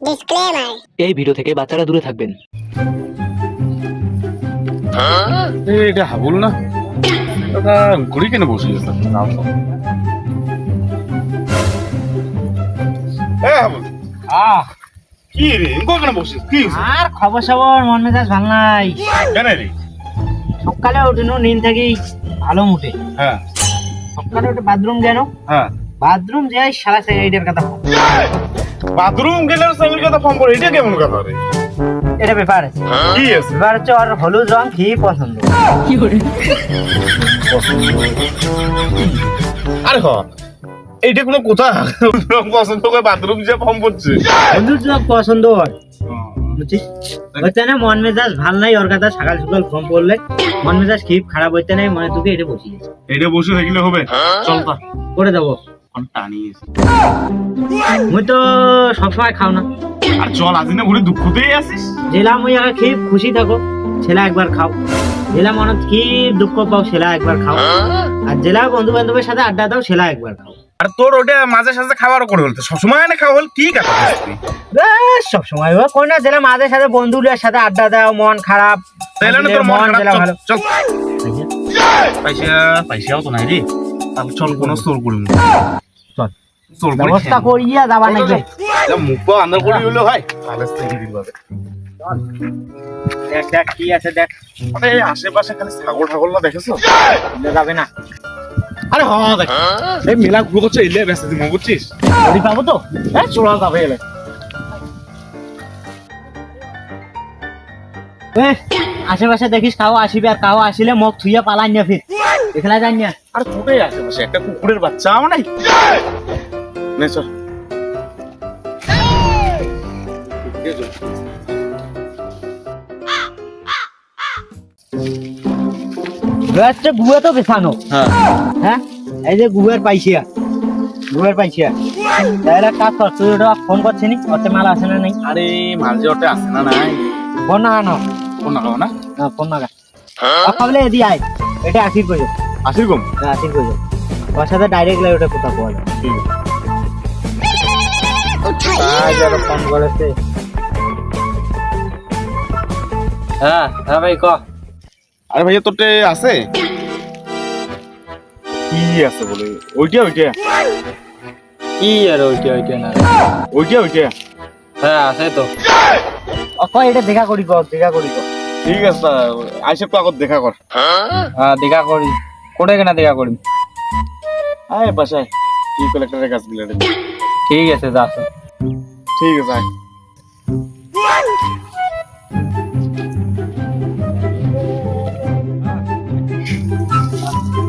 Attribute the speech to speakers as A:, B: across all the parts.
A: Disclaimer.
B: এই video থেকে বাচ্চারা দূরে থাকবেন।
C: এটা হাবুল না? দাদা ঘুড়ি কেন বসে
D: আহ।
C: কি রে? কেন বসিস কি
D: আর খবর সবর মন মেজাজ ভালো নাই।
C: কেন রে?
D: সকালে উঠেনো নিন থাকি ভালো মুটে
C: হ্যাঁ।
D: সকালে উঠে বাথরুম গেল
C: হ্যাঁ।
D: বাথরুম যাই সারা সেকেন্ডের কথা।
C: বাথরুম গেলে স্যামির কথা ফোন করে। এটা কেমন কথা রে?
D: এটা ব্যাপার আছে।
C: কি আছে?
D: ব্যাপার হচ্ছে ওর হলুদ রং কি পছন্দ?
C: কি করে আরে হ এইটা কোনো কথা রং পছন্দ করে বাথরুম যে ফর্ম করছে?
D: হলুদ রং পছন্দ হয়। বুঝছিস? হচ্ছে না মন মেজাজ ভালো নাই ওর কথা সকাল সকাল ফোন করলে। মন মেজাজ খিপ খারাপ হইতে নাই মনে তোকে এটা বসিয়ে
C: এটা বসে থাকলে হবে। চল তা।
D: করে দেবো।
C: টানিয়েছে
D: মুই তো সবসময় খাও না।
C: আর চল আজ না ঘুরে দুঃখতেই আসিস।
D: জেলা মুই আগে খেয়ে খুশি থাকো ছেলা একবার খাও। জেলা মনত কি দুঃখ পাও সেলা একবার খাও। আর জেলা বন্ধু বান্ধবের সাথে আড্ডা দাও সেলা একবার খাও।
C: আর তোর ওটা মাঝে সাঝে খাবার করে সবসময় না খাওয়া হল কি কথা?
D: ব্যাস, ও না। জেলা মাঝে সাথে বন্ধুদের সাথে আড্ডা দাও মন খারাপ।
C: তাইলে না তোর মন খারাপ চল, চল। পয়সা পয়সাও তো নাই রে। চল কোনো স্টোর করি
D: চল। ব্যবস্থা করিয়া যাবা নাকি
C: মুখ আন্দার করি হলো ভাই। তাহলে থেকে দিন পাবে
D: দেখ দেখ কি আছে দেখ।
C: আরে আশেপাশে খালি ছাগল ঠাগল না দেখেছ?
D: যাবে না।
C: আরে হ দেখ। এই মেলা ঘুরো করছে এলে ব্যস্ত দিন বুঝছিস
D: ওরি পাবো তো?
C: হ্যাঁ চোরা যাবে এলে।
D: আশেপাশে দেখিস কাউ আসিবে আর কাউ আসিলে মুখ থুইয়া পালাই না ফির। দেখলা যাই না।
C: আর কোথায় আশেপাশে একটা কুকুরের বাচ্চা আমার নাই? নে চল।
D: হচ্ছে গুয়া তো বেছানো
C: হ্যাঁ।
D: হ্যাঁ? এই যে গুয়ের পাইছিয়া। গুয়ের পাইছিয়া। তাহলে কাজ কর তুই ওটা ফোন করছিস নি? ওতে মাল আসে না নাই?
C: আরে মাল যে ওটা আছে না নাই?
D: ফোন না না
C: কোন না? না
D: না ফোন না খাবলে এদি আয়। এটা আশির কইও
C: আসির কম
D: হ্যাঁ আশির ওর সাথে ডাইরেক্ট লাই ওটা কোথা পাওয়া যায়।
C: ঠিক আছে।
D: আজ আর ফোন করেছে। হ্যাঁ হ্যাঁ ভাই ক?
C: আরে ভাইয়া তোরটে আছে? কি আছে বলে? ওইটা ওইটা।
D: কি আর ওইটা ওইটা না।
C: ওইটা ওইটা।
D: হ্যাঁ আছে তো। অক এটা দেখা করি ক? দেখা করি ক?
C: ঠিক আছে আইসে তো আগত দেখা কর।
D: হ্যাঁ দেখা করি। কোটে কেনা দেখা করি
C: আয় বাসায়। কি কালেক্টরের কাজ গিলা
D: ঠিক আছে যাস
C: ঠিক আছে আয়।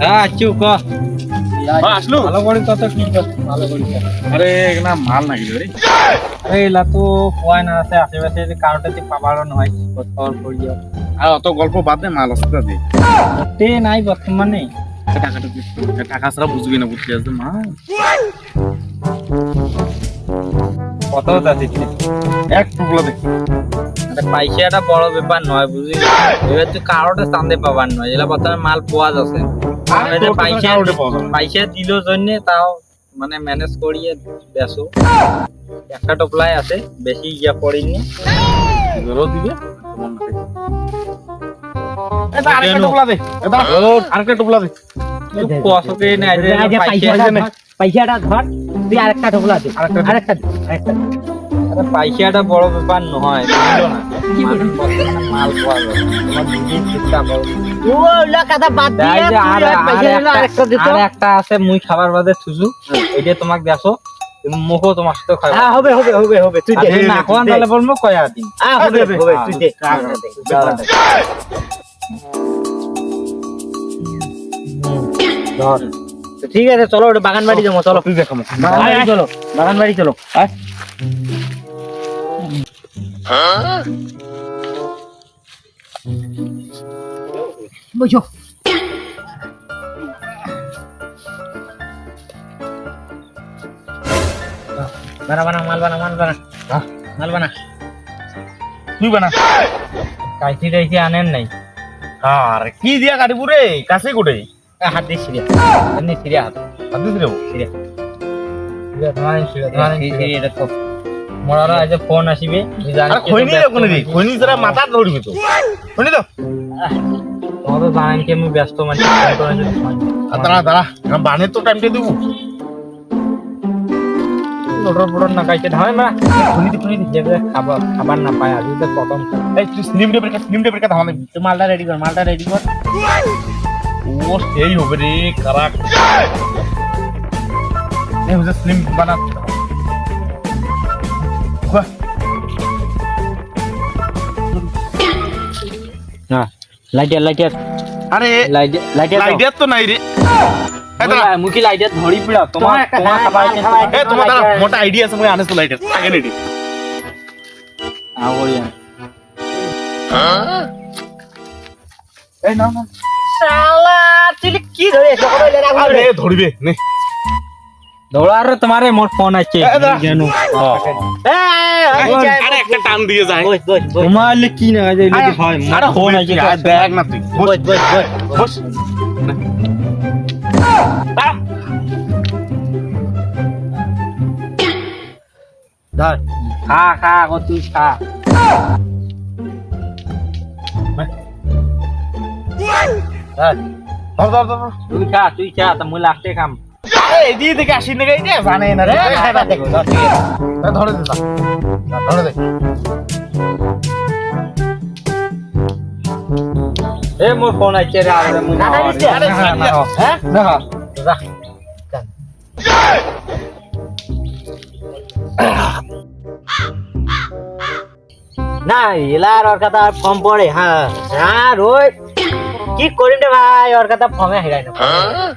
D: হ্যাঁ ক।
C: হ্যাঁ, আসলো।
D: ভালো করি কত কি কর? ভালো করি কর।
C: আরে না মাল নাকি রে
D: আরে এলা তো না আছে আশেপাশে যে কারোটাতে পাবারও নয় খবর করিও
C: আর অত গল্প বাদ দে মাল আছে তা দে
D: তে নাই বর্তমানে
C: টাকাটা দে। টাকা ছাড়া বুঝবি না বুঝতে আসবে মা
D: কত যাচ্ছে
C: এক টুকলা দে
D: আরে পয়সাটা বড় ব্যাপার নয় বুঝলি? এবার তুই কারোটা চান্দে পাবার নয় এলা বর্তমানে মাল পাওয়া যাচ্ছে।
C: তোর
D: পয়সা। পয়সা দিল জন্য তাও মানে ম্যানেজ করিয়ে বেসো একটা টোপলাই আছে বেশি ইয়া পড়িনি
C: তোরও দিবে। তোমার না এটা আরেকটা টুকলা দে এটা আরেকটা টুকলা দে।
D: কসকে না পয়সাটা ধর তুই আরেকটা ঢোকলা দে
C: আরেকটা
D: আরেকটা দে, আরেকটা দে। আরে পয়সাটা বড় ব্যাপার নয় মাল পাওয়া তোমার চিন্তা করো। একটা- আছে মুই খাবার বাদে থুসু এটা তোমাক দেখো মুখও তোমার সাথে খাই
E: হ্যাঁ হবে হবে হবে হবে তুই দে।
D: না কোন তাহলে বলব কয়া দিন।
E: হ্যাঁ হবে হবে হবে তুই দে।
D: ঠিক আছে চলো ওটা বাগান বাড়ি যাব চলো।
C: তুই দেখামো
D: বাগান বাড়ি চলো বাগান বাড়ি চলো। বুঝো বানা বানা মাল বানা মাল বানা। মাল বানা।
C: তুই বানা?
D: কাইছি টাইছি আনেন নাই।
C: আর কি দিয়া কাটিবু রে? কাছে কোটে?
D: হাত দিয়ে সিরিয়া এমনি সিরিয়া হাত।
C: হাতে
D: সিরিয়া সিরিয়া আজ ফোন আসিবে তুই জানিস
C: আরে খৈনি রে কোনে খৈনি যারা মাথা ধরবি তো।
D: আমি ব্যস্ত মানে
C: দাঁড়া দাঁড়া। বানের তো টাইমটা দিব।
D: লোটর পোটর না খাইছে ঢাই মা খুনি খুনি যেবে খাবার খাবার না পায় আজ তো প্রথম
C: এই তুই স্লিম টেপের কাছে স্লিম টেপের কাছে আমাদের
D: তুই মালটা রেডি কর মালটা রেডি কর
C: ও সেই হবে রে কারাক এই হচ্ছে স্লিম বানা। বাহ,
D: না লাইটার লাইটার
C: আরে
D: লাইটার লাইটার
C: তো। নাই রে এই
D: লাইটার ধরি পিড়া তোমার তোমার খাবার
C: এই তোমার দাঁড়া মোটা আইডিয়া আছে মই আনিস তো লাইটার আগে রেডি
D: আওড়িয়া
C: এই না না
E: শালা তুই কি ধরে এসে করে লেরা
C: আরে ধরবে নে?
D: দৌড়ার তোমারে মোর ফোন আছে জানো।
C: আরে একটা টান দিয়ে যায়।
E: বস বস বস
D: তোমার কি না হয়
C: আরে দেখ না তুই। বস
E: বস বস বস
C: বস।
D: ধর। খা খা গো তুই খা। ধর।
C: ধর ধর ধর।
D: তুই খা তুই খা তা মুই খাম।
C: এদিকে আসি না গাইতে জানে না রে। ধরে। দে ধরে দে।
D: এ মোর ফোন আছে রে আরে মুই না
E: না,
C: হ্যাঁ
D: না যা।
E: না এলার ওর কথা ফর্ম পড়ে হ্যাঁ হ্যাঁ রোজ কি করিম রে ভাই ওর কথা ফর্মে হেরাই না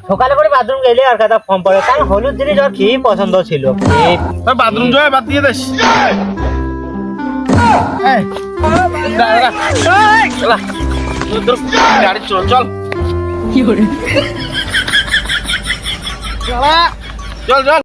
E: সকালে করে বাথরুম গেলে ওর কথা ফর্ম পড়ে কারণ হলুদ জিনিস ওর কি পছন্দ ছিল
C: বাথরুম জয় বাদ দিয়ে দিস এই, গাড়ি চল চল। চল চল